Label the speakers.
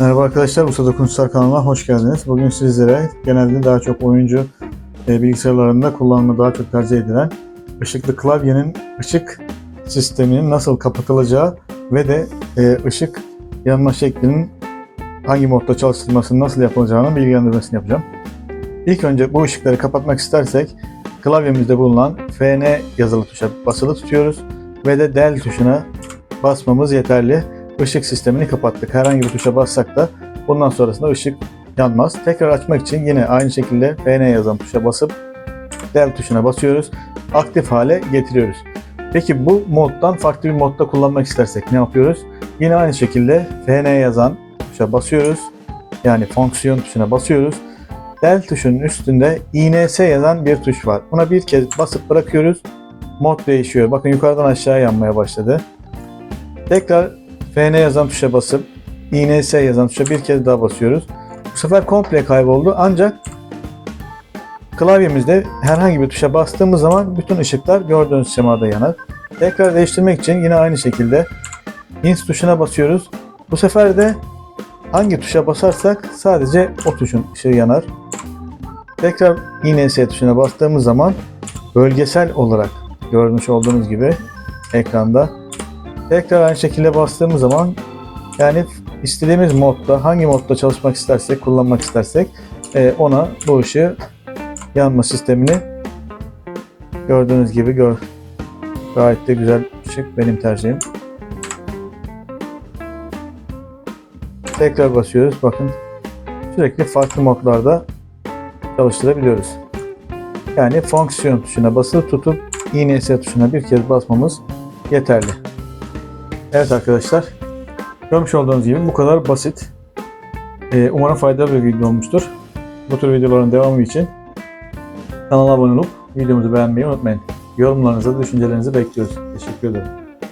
Speaker 1: Merhaba arkadaşlar, Usta Dokunuşlar kanalına hoş geldiniz. Bugün sizlere genelde daha çok oyuncu e, bilgisayarlarında kullanımı daha çok tercih edilen ışıklı klavyenin ışık sisteminin nasıl kapatılacağı ve de e, ışık yanma şeklinin hangi modda çalıştırılmasının nasıl yapılacağını bilgilendirmesini yapacağım. İlk önce bu ışıkları kapatmak istersek klavyemizde bulunan FN yazılı tuşa basılı tutuyoruz ve de del tuşuna basmamız yeterli ışık sistemini kapattık. Herhangi bir tuşa bassak da bundan sonrasında ışık yanmaz. Tekrar açmak için yine aynı şekilde FN yazan tuşa basıp del tuşuna basıyoruz. Aktif hale getiriyoruz. Peki bu moddan farklı bir modda kullanmak istersek ne yapıyoruz? Yine aynı şekilde FN yazan tuşa basıyoruz. Yani fonksiyon tuşuna basıyoruz. Del tuşunun üstünde INS yazan bir tuş var. Buna bir kez basıp bırakıyoruz. Mod değişiyor. Bakın yukarıdan aşağı yanmaya başladı. Tekrar FN yazan tuşa basıp INS yazan tuşa bir kez daha basıyoruz. Bu sefer komple kayboldu ancak klavyemizde herhangi bir tuşa bastığımız zaman bütün ışıklar gördüğünüz şemada yanar. Tekrar değiştirmek için yine aynı şekilde ins tuşuna basıyoruz. Bu sefer de hangi tuşa basarsak sadece o tuşun ışığı yanar. Tekrar INS tuşuna bastığımız zaman bölgesel olarak görmüş olduğunuz gibi ekranda Tekrar aynı şekilde bastığımız zaman yani istediğimiz modda hangi modda çalışmak istersek kullanmak istersek e, ona bu ışığı yanma sistemini gördüğünüz gibi gör gayet de güzel ışık benim tercihim. Tekrar basıyoruz bakın sürekli farklı modlarda çalıştırabiliyoruz. Yani fonksiyon tuşuna basılı tutup INS tuşuna bir kez basmamız yeterli. Evet arkadaşlar. Görmüş olduğunuz gibi bu kadar basit. Ee, umarım faydalı bir video olmuştur. Bu tür videoların devamı için kanala abone olup videomuzu beğenmeyi unutmayın. Yorumlarınızı, düşüncelerinizi bekliyoruz. Teşekkür ederim.